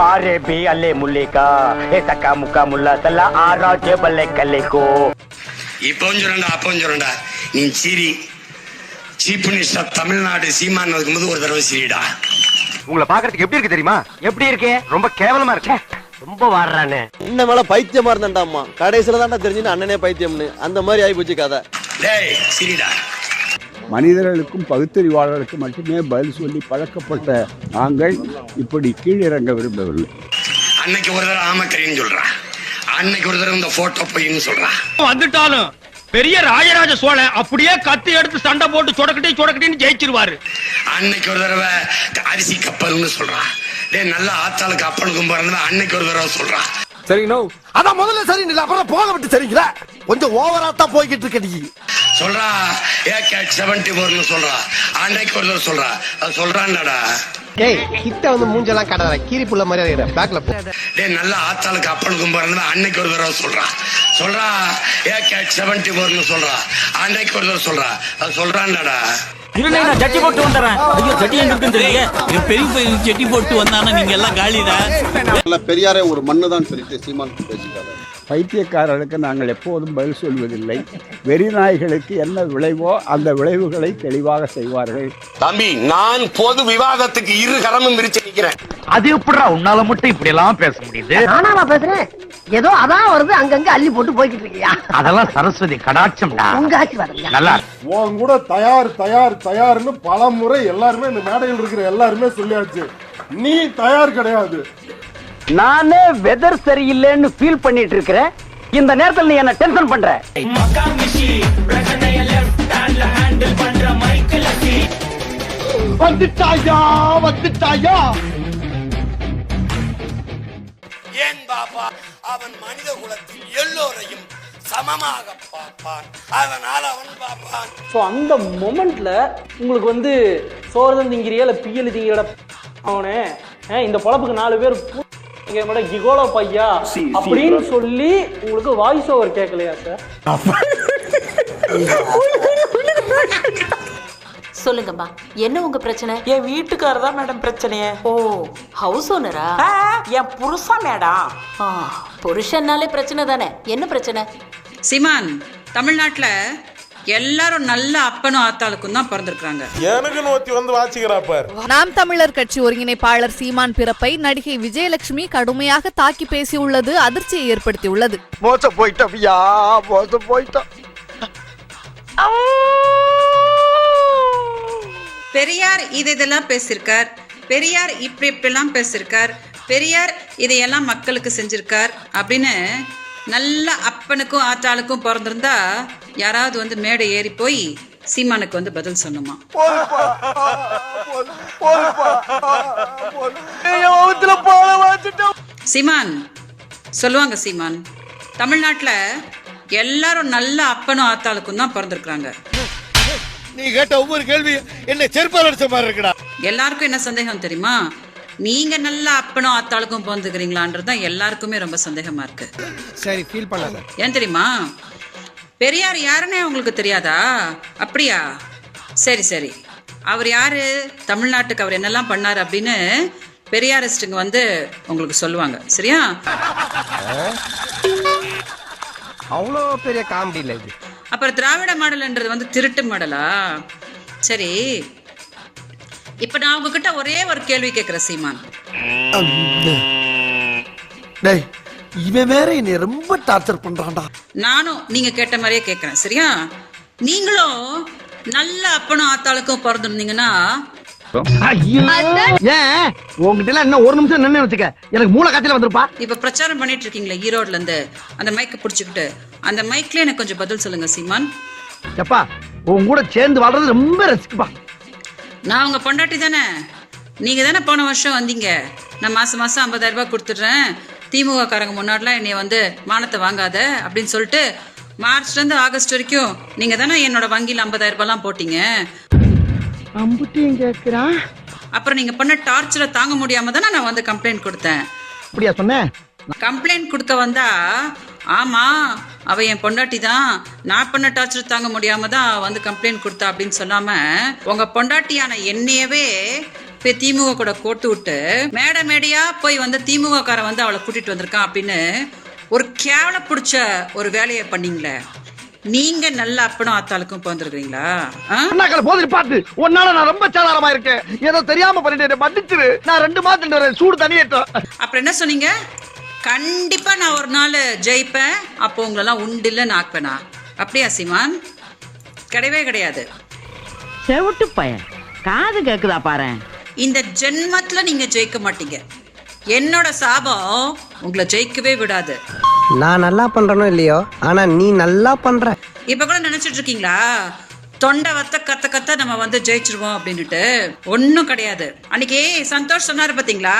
आरे भी अल्ले मुल्ले का ए तक्का मुक्का मुल्ला तल्ला आरा जे बल्ले कल्ले को இப்பவும் சொல்றா அப்பவும் சொல்றா நீ சிரி சீஃப் மினிஸ்டர் தமிழ்நாடு சீமான் இருக்கும்போது ஒரு தடவை சிரிடா உங்களை பாக்குறதுக்கு எப்படி இருக்கு தெரியுமா எப்படி இருக்கு ரொம்ப கேவலமா இருக்கு ரொம்ப வாடுறானே இந்த மேல பைத்தியமா இருந்தாண்டாமா கடைசியில தான்டா தெரிஞ்சுன்னு அண்ணனே பைத்தியம்னு அந்த மாதிரி ஆகி போச்சு கதை டேய் சிரிடா மனிதர்களுக்கும் பகுத்தறிவாளர்களுக்கும் மட்டுமே பதில் சொல்லி பழக்கப்பட்ட நாங்கள் இப்படி கீழிறங்க விரும்பவில்லை. அன்னைக்கு ஒரு தடவை ஆமக்கரின்னு சொல்றா. அன்னைக்கு ஒரு தடவை இந்த போட்டோ பொய்ன்னு சொல்றா. வந்துட்டாலும் பெரிய ராஜராஜ சோழன் அப்படியே கத்தி எடுத்து சண்டை போட்டு சொடக்கட்டி சொடக்கட்டின்னு ஜெயிச்சிருவாரு. அன்னைக்கு ஒரு தடவை அரிசி கப்பல்னு சொல்றா. டேய் நல்ல ஆத்தாளுக்கு அப்பனுக்கும் பிறந்தவன் அன்னைக்கு ஒரு தடவை சொல்றா. சரிங்கண்ணா அதான் முதல்ல சரி இல்ல அப்புறம் போக விட்டு சரிங்களா? கொஞ்சம் ஓவரா தான் போய்கிட்டு இருக்க நீ. சொல்றா. ஏகே செவன்டி போர்னு சொல்றா. அன்னைக்கு ஒரு சொல்றா. அது சொல்றான்டா. டேய் கிட்ட வந்து மூஞ்செல்லாம் காட்டாத கீரி புள்ள மாதிரி இருக்கிற. பேக்ல போ. டேய் நல்ல ஆத்தாளுக்கு அப்பனுக்கும் பிறந்தவன் அன்னைக்கு ஒரு தடவை சொல்றா. சொல்றா. ஏகே செவன்டி போர்னு சொல்றா. அன்னைக்கு ஒரு தடவை சொல்றா. அது சொல்றான்டா. ஜட்டி போட்டு வந்துடுறேன். ஐயோ ஜட்டி எங்க இருக்குன்னு தெரியல பெரிய பையன் ஜட்டி போட்டு வந்தானா நீங்க எல்லாம் காலிதான். பெரியாரே ஒரு மண்ணு தான் சொல்லிட்டு சீமான் பேசிட்டாரு பைத்தியக்காரர்களுக்கு நாங்கள் எப்போதும் பதில் சொல்வதில்லை. வெறிநாய்களுக்கு என்ன விளைவோ அந்த விளைவுகளை தெளிவாக செய்வார்கள். தம்பி நான் பொது விவாதத்துக்கு இரு கரமும் விரிச்சு நிக்கிறேன். அது எப்படிடா உன்னால மட்டும் இப்படி எல்லாம் பேச முடியுது? நானா பேசுறேன்? ஏதோ அதான் வருது அங்கங்க அள்ளி போட்டு போய்கிட்டு இருக்கியா? அதெல்லாம் சரஸ்வதி கடாட்சம்டா. உங்க ஆட்சி வரலையா நல்லா உன் கூட தயார் தயார் தயார்னு பல முறை எல்லாருமே இந்த மேடையில் இருக்கிற எல்லாருமே சொல்லியாச்சு. நீ தயார் கிடையாது. நானே வெதர் சரியில்லைன்னு ஃபீல் பண்ணிட்டு இருக்கிறேன் இந்த நேரத்துல நீ என்ன டென்ஷன் பண்ற. வந்துட்டாயா வந்துட்டாயா? ஏன் பாப்பா? அவன் மனித குலத்தில் எல்லோரையும் சமமாக பார்ப்பான். அதனால் அவன் பார்ப்பான். ஸோ அந்த மொமெண்ட்ல உங்களுக்கு வந்து சோறு திங்கிறியா இல்லை பியல் திங்கிற அவனே இந்த பொழப்புக்கு நாலு பேர் இங்க மேடம் கிகோலோ பையா? அப்படின்னு சொல்லி உங்களுக்கு வாய்ஸ் ஓவர் கேட்கலையா சார் சொல்லுங்கம்மா என்ன உங்க பிரச்சனை? என் வீட்டுக்காரர் தான் மேடம் பிரச்சனையே. ஓ ஹவுஸ் ஓனரா என் புருஷன் மேடம். புருஷன்னாலே பிரச்சனை தானே. என்ன பிரச்சனை? சிமான் தமிழ்நாட்டுல எல்லாரும் நல்ல அப்பனும் ஆத்தாளுக்கும் தான் பிறந்திருக்காங்க எனக்கு நோத்தி வந்து வாச்சிக்கிறாப்பார் நாம் தமிழர் கட்சி ஒருங்கிணைப்பாளர் சீமான் பிறப்பை நடிகை விஜயலட்சுமி கடுமையாக தாக்கி பேசியுள்ளது அதிர்ச்சியை ஏற்படுத்தியுள்ளது. மோசம் போயிட்டோம் ஐயா மோசம் போயிட்டோம் பெரியார் இது இதெல்லாம் பேசியிருக்கார் பெரியார் இப்படி இப்படிலாம் பேசியிருக்கார் பெரியார் இதையெல்லாம் மக்களுக்கு செஞ்சிருக்கார் அப்படின்னு நல்ல அப்பனுக்கும் ஆத்தாளுக்கும் பிறந்திருந்தா யாராவது வந்து மேடை ஏறி போய் சீமானுக்கு வந்து பதில் சொன்னோமா சீமான் சொல்லுவாங்க சீமான் தமிழ்நாட்டுல எல்லாரும் நல்ல அப்பனும் ஆத்தாளுக்கும் தான் பிறந்திருக்காங்க நீ கேட்ட ஒவ்வொரு கேள்வி என்ன செருப்பால் அடிச்ச மாதிரி இருக்குடா எல்லாருக்கும் என்ன சந்தேகம் தெரியுமா நீங்க நல்ல அப்பனும் ஆத்தாளுக்கும் பிறந்துக்கிறீங்களான்றது தான் எல்லாருக்குமே ரொம்ப சந்தேகமா இருக்கு. சரி ஃபீல் பண்ணாத. ஏன் தெரியுமா? பெரியார் யாருன்னே உங்களுக்கு தெரியாதா? அப்படியா? சரி சரி. அவர் யாரு? தமிழ்நாட்டுக்கு அவர் என்னெல்லாம் பண்ணார் அப்படின்னு பெரியாரிஸ்டுங்க வந்து உங்களுக்கு சொல்லுவாங்க. சரியா? அவ்வளோ பெரிய காமெடி இல்லை அப்புறம் திராவிட மாடல்ன்றது வந்து திருட்டு மாடலா? சரி. இப்ப நான் உங்ககிட்ட ஒரே ஒரு கேள்வி கேட்கிறேன் சீமான். டேய் இவன் வேற என்னை ரொம்ப டார்ச்சர் பண்றான்டா. நானும் நீங்க கேட்ட மாதிரியே கேட்கறேன் சரியா? நீங்களும் நல்ல அப்பனும் ஆத்தாளுக்கும் பிறந்திருந்தீங்கன்னா உங்ககிட்ட இன்னும் ஒரு நிமிஷம் நின்னு வச்சுக்க. எனக்கு மூளை காய்ச்சல வந்திருப்பா. இப்ப பிரச்சாரம் பண்ணிட்டு இருக்கீங்களே ஈரோட்ல இருந்து. அந்த மைக்கை பிடிச்சிக்கிட்டு அந்த மைக்ல எனக்கு கொஞ்சம் பதில் சொல்லுங்க சீமான். எப்பா உன் கூட சேர்ந்து வாழ்றது ரொம்ப ரசிக்குப்பா. நான் உங்க பொண்டாட்டி தானே? நீங்க தானே போன வருஷம் வந்தீங்க. நான் மாசம் மாசம் ஐம்பதாயிரம் ரூபாய் கொடுத்துட்றேன். திமுக காரங்க முன்னாடிலாம் என்னைய வந்து மானத்தை வாங்காத அப்படின்னு சொல்லிட்டு மார்ச்ல இருந்து ஆகஸ்ட் வரைக்கும் நீங்க தானே என்னோட வங்கியில் ஐம்பதாயிரம் ரூபாய்லாம் போட்டீங்க. அப்புறம் நீங்க பண்ண டார்ச்சரை தாங்க முடியாம தானே நான் வந்து கம்ப்ளைண்ட் கொடுத்தேன். அப்படியா சொன்னேன்? கம்ப்ளைண்ட் கொடுக்க வந்தா ஆமா அவ என் பொண்டாட்டி தான் நான் பண்ண டார்ச்சர் தாங்க முடியாம தான் வந்து கம்ப்ளைண்ட் கொடுத்தா அப்படின்னு சொல்லாம உங்க பொண்டாட்டியான என்னையவே போய் திமுக கூட கோட்டு விட்டு மேடை மேடையா போய் வந்து திமுக காரன் வந்து அவளை கூட்டிட்டு வந்திருக்கான் அப்படின்னு ஒரு கேவல பிடிச்ச ஒரு வேலையை பண்ணீங்களே. நீங்க நல்ல அப்பனும் ஆத்தாளுக்கும் பிறந்திருக்கீங்களா அண்ணாக்கள் போதில் பார்த்து உன்னால நான் ரொம்ப சாதாரமா இருக்கேன். ஏதோ தெரியாம பண்ணிட்டேன் மன்னிச்சிரு. நான் ரெண்டு மாதம் சூடு தனியேட்டம் அப்புறம் என்ன சொன்னீங்க? கண்டிப்பா நான் ஒரு நாள் ஜெயிப்பேன். அப்போ உங்களெல்லாம் உண்டில்ல நாக்குவேனா? அப்படியா சீமான்? கிடையவே கிடையாது. செவிட்டு பையன். காது கேக்குதா பாரு. இந்த ஜென்மத்துல நீங்க ஜெயிக்க மாட்டீங்க. என்னோட சாபம் உங்களை ஜெயிக்கவே விடாது. நான் நல்லா பண்றனோ இல்லையோ? ஆனா நீ நல்லா பண்ற. இப்ப கூட நினைச்சிட்டு இருக்கீங்களா தொண்டை வத்த கத்த கத்த நம்ம வந்து ஜெயிச்சிருவோம் அப்படின்னுட்டு. ஒன்றும் கிடையாது. அன்னைக்கு சந்தோஷ் சொன்னாரு பாத்தீங்களா?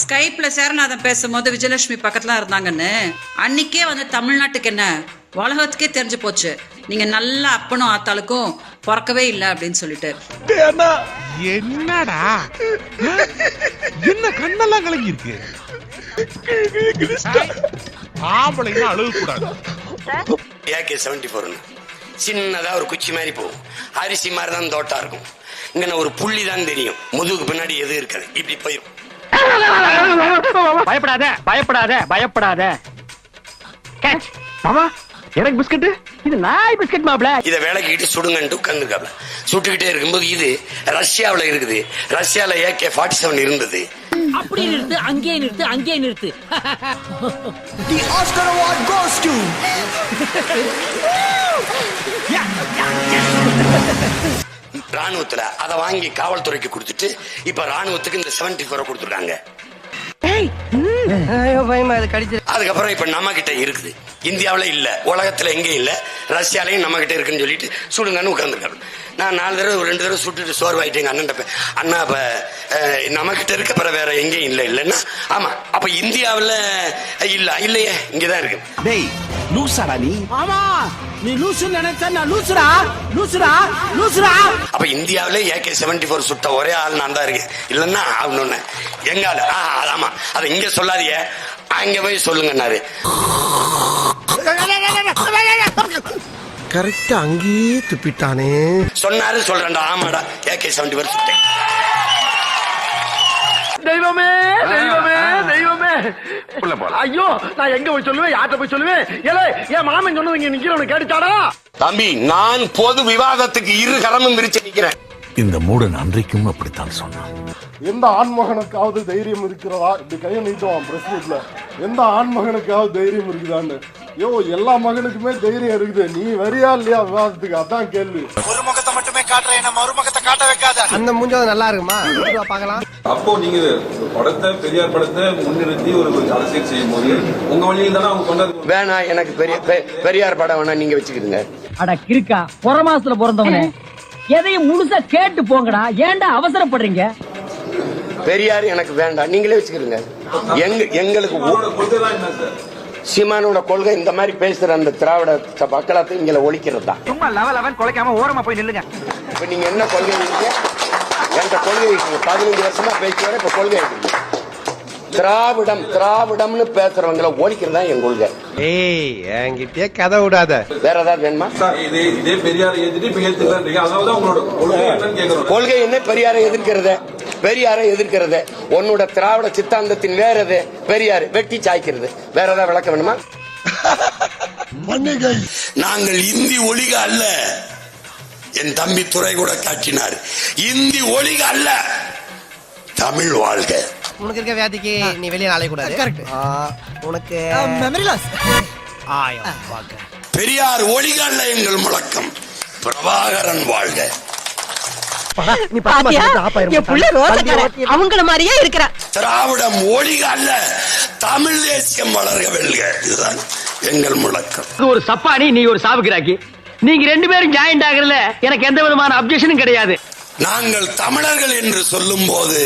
ஸ்கைப்ல சேரநாதன் பேசும்போது விஜயலட்சுமி பக்கத்துல இருந்தாங்கன்னு. அன்னைக்கே வந்து தமிழ்நாட்டுக்கு என்ன? உலகத்துக்கே தெரிஞ்சு போச்சு. நீங்க நல்ல அப்பனும் ஆத்தாளுக்கும் பிறக்கவே இல்லை அப்படின்னு சொல்லிட்டு. என்னடா? என்ன கண்ணெல்லாம் கலங்கி இருக்கு ஆம்பளைங்க அழுக கூடாது ஏகே செவன்டி ஃபோர்னு சின்னதா ஒரு குச்சி மாதிரி போகும். அரிசி மாதிரி தான் தோட்டா இருக்கும். இங்க ஒரு புள்ளி தான் தெரியும். முதுகுக்கு பின்னாடி எது இருக்காது? இப்படி போயிடும் பயப்படாத பயப்படாத பயப்படாத. கேட்ச் மாமா எனக்கு பிஸ்கட் இது நாய் பிஸ்கட் மாப்ள இதை வேலைக்கிட்டு சுடுங்கன்ட்டு உட்காந்துருக்காப்ல சுட்டுக்கிட்டே இருக்கும்போது இது ரஷ்யாவில் இருக்குது. ரஷ்யாவில் ஏகே ஃபார்ட்டி செவன் இருந்தது. அப்படி நிறுத்து அங்கேயே நிறுத்து அங்கேயே நிறுத்து. ராணுவத்துல அதை வாங்கி காவல்துறைக்கு கொடுத்துட்டு இப்ப ராணுவத்துக்கு இந்த செவன்டி ஃபோரை கொடுத்துருக்காங்க. அதுக்கப்புறம் இப்ப நம்ம கிட்ட இருக்குது. இந்தியாவுல இல்ல உலகத்துல எங்கேயும் இல்ல ரஷ்யாலையும் நம்ம கிட்ட இருக்குன்னு சொல்லிட்டு சுடுங்கன்னு உட்காந்துருக்காரு நான் நாலு தடவை ஒரு ரெண்டு தடவை சுட்டுட்டு சோர்வாயிட்டு எங்க அண்ணன் அண்ணா அப்ப நம்ம கிட்ட இருக்க அப்புறம் வேற எங்கேயும் இல்ல இல்லைன்னா? ஆமா அப்ப இந்தியாவுல இல்ல இல்லையே இங்கதான் இருக்கு. டேய் லூசாடா நீ? ஆமா நீ லூசு நினைச்சா நான் லூசுரா? லூசுரா? லூசுரா? அப்ப இந்தியாவிலே ஏகே செவன்டி ஃபோர் சுட்ட ஒரே ஆள் நான் தான் இருக்கேன். இல்லைன்னா அவனு எங்க ஆளு? ஆ ஆமா. அதை இங்க சொல்லாதீங்க. அங்க போய் சொல்லுங்கன்னாரு. கரெக்டா அங்கேயே துப்பிட்டானே. சொன்னாரு சொல்றேன்டா. ஆமாடா. ஏகே செவன்டி ஃபோர் சுட்டேன். தெய்வமே தெய்வமே தெய்வமே. ஐயோ நான் எங்க போய் சொல்லுவேன்? யார்கிட்ட போய் சொல்லுவேன்? ஏலே என் மாமன் சொன்னது இங்க நிக்கிறவனு கேட்டுச்சாடா? தம்பி நான் பொது விவாதத்துக்கு இரு கரமும் விரிச்சு நிக்கிறேன். இந்த மூடன் அன்றைக்கும் அப்படித்தான் சொன்னான். எந்த ஆண்மகனுக்காவது தைரியம் இருக்கிறதா? இப்படி கையை நீட்டுவான் பிரஸ் எந்த ஆண்மகனுக்காவது தைரியம் இருக்குதான்னு. யோ எல்லா மகனுக்குமே தைரியம் இருக்குது. நீ வரியா இல்லையா விவாதத்துக்கு? அதான் கேள்வி. அந்த மூஞ்சாவது நல்லா இருக்குமா? பார்க்கலாம். அப்போ நீங்க படத்தை பெரியார் படத்தை முன்னிறுத்தி ஒரு அரசியல் செய்யும் போது உங்க வழியில் தானே அவங்க கொண்டாந்து வேணாம் எனக்கு பெரிய பெ- பெரியார் படம் வேணா நீங்க வச்சுக்கிடுங்க. அட கிறுக்கா. புற மாசத்துல பிறந்தவனே. எதையும் முழுசா கேட்டு போங்கடா. ஏன்டா அவசரப்படுறீங்க? பெரியார் எனக்கு வேண்டாம். நீங்களே வச்சுக்கிடுங்க. எங்க எங்களுக்கு சீமானோட கொள்கை இந்த மாதிரி பேசுற அந்த திராவிட ச- மக்களாத்து இங்க ஒழிக்கிறது தான். சும்மா லெவல் லெவன் குலைக்காம ஓரமா போய் நில்லுங்க. இப்ப நீங்க என்ன கொள்கை இருக்கீங்க என்கிட்ட கொள்கை இருக்கீங்க பதினஞ்சு வருஷமா பேசி வர இப்ப கொள்கை இருக்கீங்க திராவிடம் திராவிடம்னு பேசுறவங்கள ஒழிக்கிறது தான் என் கொள்கை. ஏய் என்கிட்டயே கதை விடாத. வேற ஏதாவது வேணுமா? கொள்கை என்ன பெரியாரை எதிர்க்கிறது? பெரியாரை எதிர்க்கிறது. உன்னோட திராவிட சித்தாந்தத்தின் வேற எது? பெரியார் வெட்டி சாய்க்கிறது. வேற ஏதாவது விளக்கம் வேணுமா? நாங்கள் இந்தி ஒளிக அல்ல. என் தம்பி துறை கூட காட்டினார். இந்தி ஒளிக அல்ல. தமிழ் வாழ்க. உனக்கு இருக்க வியாதிக்கு நீ வெளியே நாளை கூடாது. கரெக்ட் உனக்கு மெமரி லாஸ் பெரியார் ஒளிக அல்ல எங்கள் முழக்கம். பிரபாகரன் வாழ்க. அவங்கள மாதிரியே இருக்கிற. திராவிடம் அல்ல தமிழ் தேசியம் வளர்க வெல்க. இதுதான் எங்கள் முழக்கம். இது ஒரு சப்பானி நீ ஒரு சாவுகிறாக்கி நீங்க ரெண்டு பேரும் ஜாயிண்ட் ஆகுறதுல எனக்கு எந்த விதமான அப்ஜெக்ஷனும் கிடையாது. நாங்கள் தமிழர்கள் என்று சொல்லும் போது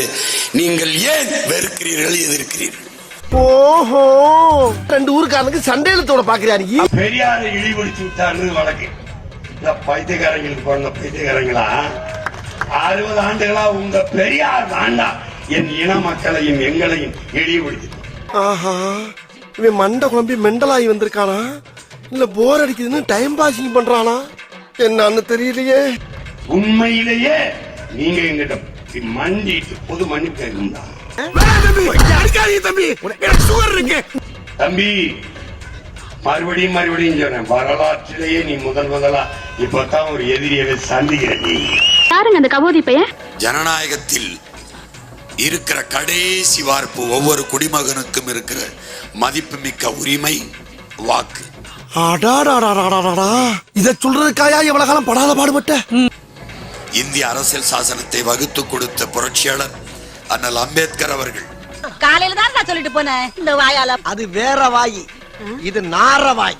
நீங்கள் ஏன் வெறுக்கிறீர்கள் எதிர்க்கிறீர்கள்? ஓஹோ ரெண்டு ஊருக்காரனுக்கு சண்டை இழுத்தோட பாக்குறியா நீ பெரியாரை இழிவுபடுத்தி விட்டாரு வழக்கு இந்த பைத்தியக்காரங்களுக்கு பிறந்த பைத்தியக்காரங்களா? அறுபது ஆண்டுகளா உங்க பெரியார் தாண்டா என் இன மக்களையும் எங்களையும் இழிவுபடுத்தி ஆஹா இவன் மண்டை குழம்பி மெண்டலாகி வந்திருக்கானா? இல்ல போர் அடிக்குதுன்னு டைம் பாசிங் பண்றானா? என்னன்னு தெரியலையே. உண்மையிலேயே நீங்க எங்கிட்ட மண்டிட்டு பொது மன்னிப்பு கேட்கும்டா தம்பி. மறுபடியும் மறுபடியும் சொன்னேன் வரலாற்றிலேயே நீ முதல் முதலா இப்பதான் ஒரு எதிரியை சந்திக்கிற நீ. யாருங்க அந்த கபோதி பையன்? ஜனநாயகத்தில் இருக்கிற கடைசி வார்ப்பு ஒவ்வொரு குடிமகனுக்கும் இருக்கிற மதிப்புமிக்க உரிமை வாக்கு. இத சொல்றதுக்காயா எவ்வளவு காலம் படாத பாடுபட்ட? இந்திய அரசியல் சாசனத்தை வகுத்து கொடுத்த புரட்சியாளர் அண்ணல் அம்பேத்கர் அவர்கள். காலையில தான் நான் சொல்லிட்டு போனேன். இந்த வாயால. அது வேற வாய். இது நார வாய்.